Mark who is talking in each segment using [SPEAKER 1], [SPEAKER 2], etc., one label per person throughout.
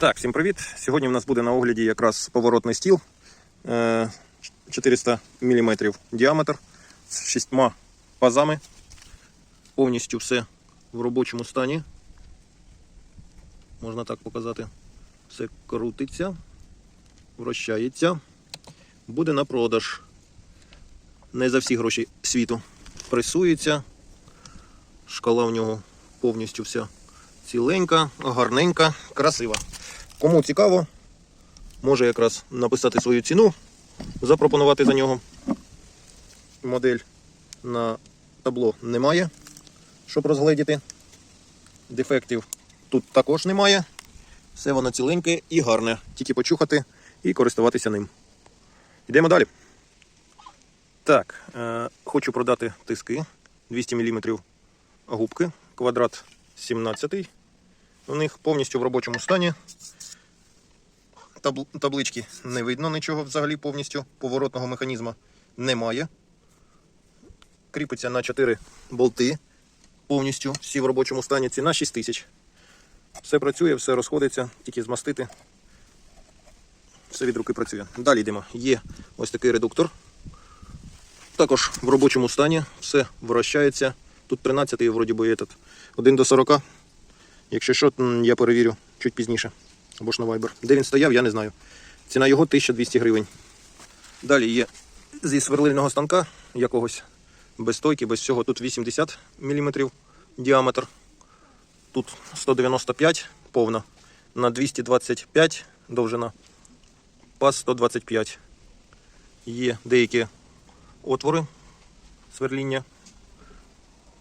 [SPEAKER 1] Так, всім привіт. Сьогодні в нас буде на огляді якраз поворотний стіл е, 400 мм діаметр з шістьма пазами. Повністю все в робочому стані. Можна так показати. Все крутиться, вращається. Буде на продаж. Не за всі гроші світу. Пресується. Шкала в нього повністю вся ціленька, гарненька, красива. Кому цікаво, може якраз написати свою ціну, запропонувати за нього. Модель на табло немає, щоб розгледіти. Дефектів тут також немає. Все воно ціленьке і гарне. Тільки почухати і користуватися ним. Йдемо далі. Так, е, хочу продати тиски 200 мм губки, квадрат 17. У них повністю в робочому стані. Табл- таблички не видно нічого взагалі повністю. Поворотного механізму немає. Кріпиться на 4 болти. Повністю всі в робочому стані. Ціна 6 тисяч. Все працює, все розходиться, тільки змастити. Все від руки працює. Далі йдемо. Є ось такий редуктор. Також в робочому стані все вращається. Тут 13 вроді би этот. 1 до 40. Якщо що, я перевірю чуть пізніше. Або ж на Viber. Де він стояв, я не знаю. Ціна його 1200 гривень. Далі є зі сверлильного станка якогось без стойки, без всього. Тут 80 мм діаметр. Тут 195 повна. На 225 довжина. Пас 125. Є деякі отвори сверління.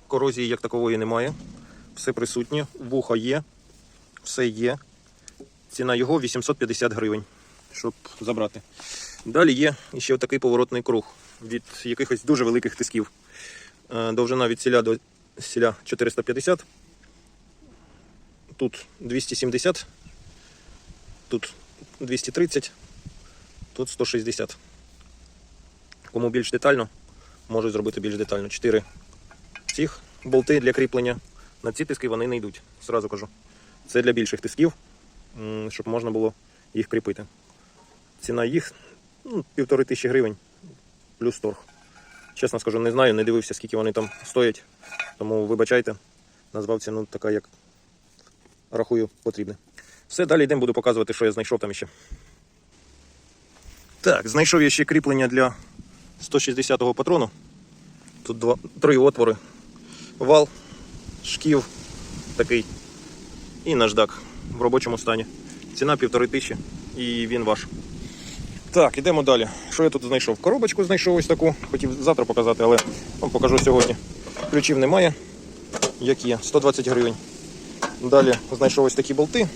[SPEAKER 1] Корозії як такової немає. Все присутнє, вуха є, все є. Ціна його 850 гривень, щоб забрати. Далі є ще такий поворотний круг від якихось дуже великих тисків. Е, Довжина від сіля до сіля 450. Тут 270, тут 230, тут 160. Кому більш детально, можу зробити більш детально. 4 цих болти для кріплення. На ці тиски вони не йдуть, зразу кажу. Це для більших тисків, щоб можна було їх кріпити. Ціна їх ну, півтори тисячі гривень плюс торг. Чесно скажу, не знаю, не дивився, скільки вони там стоять. Тому вибачайте, назвав ціну така, як рахую, потрібне. Все, далі йдемо, буду показувати, що я знайшов там ще. Так, знайшов я ще кріплення для 160-го патрону. Тут два, три отвори. Вал, шків такий і наждак в робочому стані. Ціна півтори тисячі і він ваш. Так, ідемо далі. Що я тут знайшов? Коробочку знайшов ось таку. Хотів завтра показати, але вам покажу сьогодні. Ключів немає. Як є, 120 гривень. Далі знайшов ось такі болти.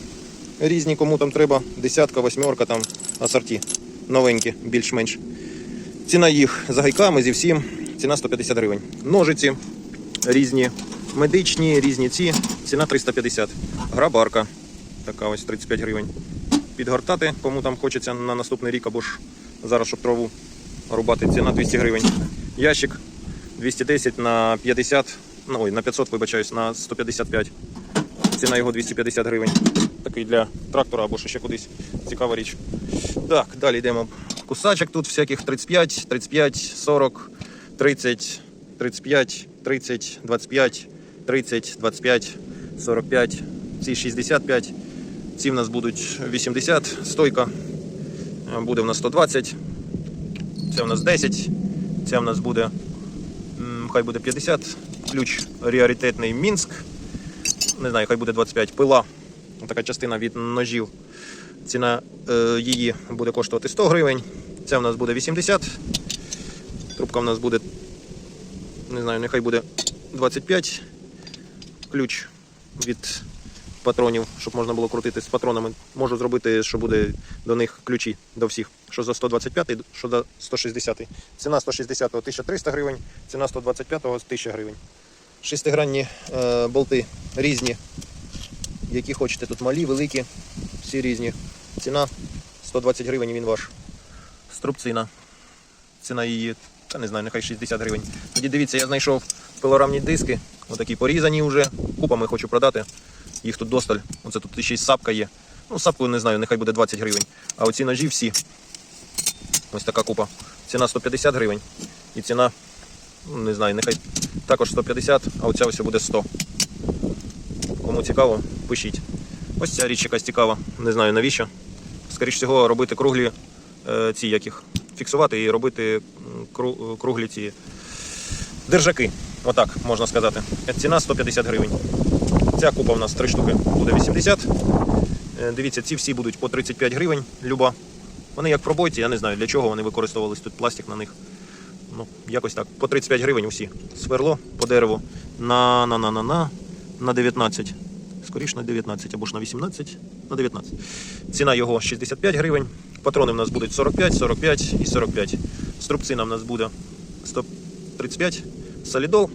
[SPEAKER 1] Різні, кому там треба. Десятка, восьмерка, там асорті. Новенькі, більш-менш. Ціна їх за гайками зі всім. Ціна 150 гривень. Ножиці різні медичні, різні ці. Ціна 350. Грабарка. Така ось 35 гривень. Підгортати, кому там хочеться на наступний рік або ж зараз, щоб траву рубати. Ціна 200 гривень. Ящик 210 на 50, ну, ой, на 500, вибачаюсь, на 155. Ціна його 250 гривень. Такий для трактора або ще кудись. Цікава річ. Так, далі йдемо. Кусачок тут всяких 35, 35, 40, 30, 35, 30, 25, 30, 25, 45, ці 65. Ці в нас будуть 80, стойка. Е, Буде в нас 120. Це в нас 10. Це в нас буде, хай буде 50. Ключ ріаритетний Мінськ. Не знаю, хай буде 25. Пила. Така частина від ножів. Ціна е, її буде коштувати 100 гривень. Це в нас буде 80. Трубка в нас буде, не знаю, нехай буде 25. Ключ від патронів, щоб можна було крутити з патронами. Можу зробити, що буде до них ключі до всіх. Що за 125, що за 160. Ціна 160 1300 гривень, ціна 125 1000 гривень. Шестигранні е, болти різні, які хочете. Тут малі, великі, всі різні. Ціна 120 гривень, він ваш. Струбцина. Ціна її, та не знаю, нехай 60 гривень. Тоді дивіться, я знайшов пилорамні диски, отакі порізані вже. Купами хочу продати. Їх тут досталь. Оце тут ще й сапка є. Ну, сапку не знаю, нехай буде 20 гривень. А оці ножі всі. Ось така купа. Ціна 150 гривень. І ціна, ну, не знаю, нехай також 150, а оця ось буде 100. Кому цікаво, пишіть. Ось ця річ якась цікава, не знаю навіщо. Скоріше всього, робити круглі е, ці яких. Фіксувати і робити кру- круглі ці держаки. Отак можна сказати. Ціна 150 гривень. Ця купа у нас 3 штуки буде 80. Е, Дивіться, ці всі будуть по 35 гривень. Люба. Вони як пробойці, я не знаю для чого вони використовувались. Тут пластик на них. Ну, якось так. По 35 гривень усі. Сверло по дереву на, на, на, на, на, на 19. Скоріше на 19 або ж на 18, на 19. Ціна його 65 гривень. Патрони в нас будуть 45, 45 і 45. Струбцина в нас буде 135. Солідол,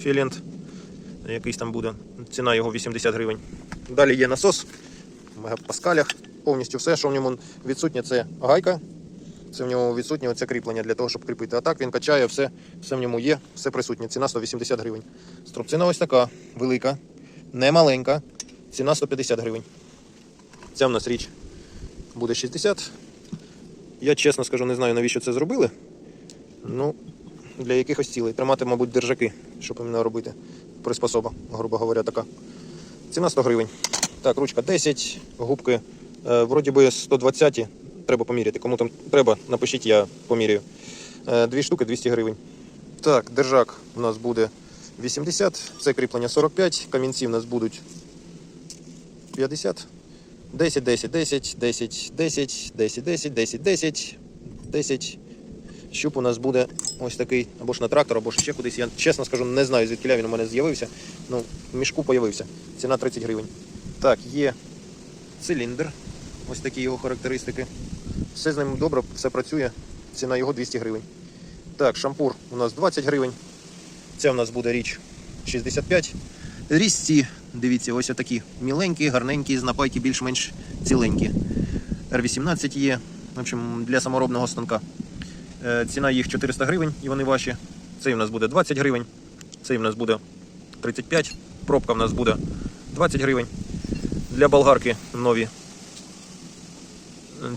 [SPEAKER 1] фіолент, якийсь там буде. Ціна його 80 гривень. Далі є насос в мегапаскалях. Повністю все, що в ньому відсутнє, це гайка. Це в ньому відсутнє оце кріплення для того, щоб кріпити. А так він качає, все, все в ньому є, все присутнє. Ціна 180 гривень. Струбцина ось така, велика, не маленька. Ціна 150 гривень. Ця в нас річ буде 60. Я чесно скажу, не знаю, навіщо це зробили. Ну, для якихось цілей. Тримати, мабуть, держаки, щоб іменно робити. Приспособа, грубо говоря, така. Ціна 100 гривень. Так, ручка 10, губки е, вроді би 120. Треба поміряти. Кому там треба, напишіть, я поміряю. Е, Дві штуки 200 гривень. Так, держак у нас буде 80, це кріплення 45, камінці у нас будуть 50. 10, 10, 10, 10, 10, 10, 10, 10, 10, 10. Щуп у нас буде ось такий, або ж на трактор, або ж ще кудись. Я чесно скажу, не знаю, звідки він у мене з'явився. Ну, в мішку появився. Ціна 30 гривень. Так, є циліндр. Ось такі його характеристики. Все з ним добре, все працює. Ціна його 200 гривень. Так, шампур у нас 20 гривень. Це у нас буде річ 65. Різці, дивіться, ось такі міленькі, гарненькі, з напайки більш-менш ціленькі. R18 є. В общем, для саморобного станка. Е, Ціна їх 400 гривень і вони ваші. Цей у нас буде 20 гривень. Цей у нас буде 35. Пробка в нас буде 20 гривень. Для болгарки нові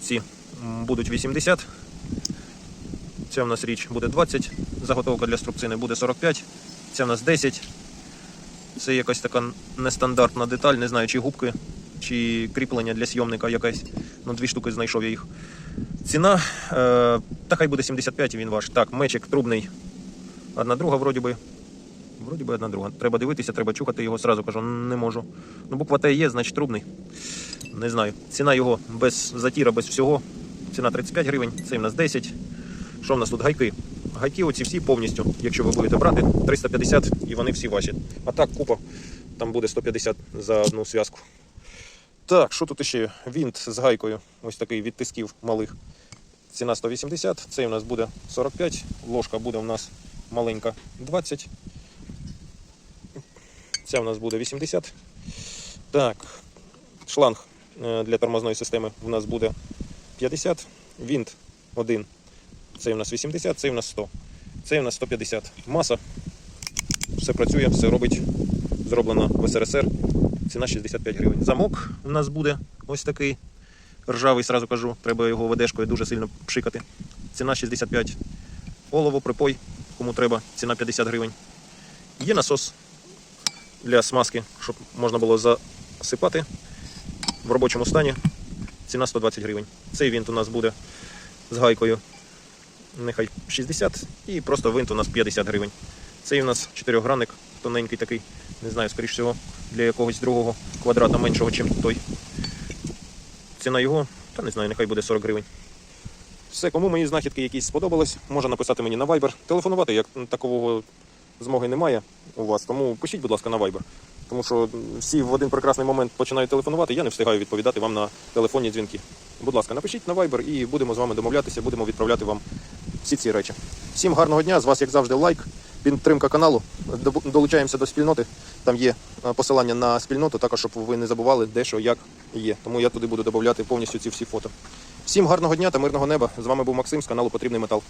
[SPEAKER 1] ці будуть 80. Ця в нас річ буде 20. Заготовка для струбцини буде 45. Ця в нас 10. Це якась така нестандартна деталь, не знаю, чи губки, чи кріплення для зйомника якась. Ну, дві штуки знайшов я їх. Ціна, е, та хай буде 75 і він ваш. Так, мечик трубний. Одна друга, вроді би. Вроді би одна друга. Треба дивитися, треба чухати його, сразу кажу, не можу. Ну, буква Т є, значить трубний. Не знаю. Ціна його без затіра, без всього. Ціна 35 гривень, цей в нас 10. Що в нас тут гайки? Гайки оці всі повністю, якщо ви будете брати, 350 і вони всі ваші. А так купа, там буде 150 за одну зв'язку. Так, що тут ще? Вінт з гайкою. Ось такий від тисків малих. Ціна 180, цей у нас буде 45, ложка буде у нас маленька 20. Ця у нас буде 80. Так, шланг е, для тормозної системи у нас буде 50. Вінт один. Цей у нас 80, цей у нас 100. Цей у нас 150. Маса. Все працює, все робить. Зроблено в СРСР. Ціна 65 гривень. Замок у нас буде ось такий ржавий, сразу кажу. Треба його ведешкою дуже сильно пшикати. Ціна 65. Олово, припой, кому треба, ціна 50 гривень. Є насос для смазки, щоб можна було засипати в робочому стані. Ціна 120 гривень. Цей вінт у нас буде з гайкою. Нехай 60 і просто винт у нас 50 гривень. Цей у нас чотирьохгранник, тоненький такий, не знаю, скоріш всього, для якогось другого квадрата меншого, ніж той. Ціна його, та не знаю, нехай буде 40 гривень. Все, кому мої знахідки якісь сподобались, може написати мені на Viber. Телефонувати, як такового змоги немає у вас, тому пишіть, будь ласка, на Viber. Тому що всі в один прекрасний момент починають телефонувати, я не встигаю відповідати вам на телефонні дзвінки. Будь ласка, напишіть на Viber і будемо з вами домовлятися, будемо відправляти вам всі ці речі. Всім гарного дня, з вас, як завжди, лайк, підтримка каналу. Долучаємося до спільноти. Там є е, посилання на спільноту, також щоб ви не забували, де що, як є. Тому я туди буду додати повністю ці всі фото. Всім гарного дня та мирного неба. З вами був Максим з каналу Потрібний Метал.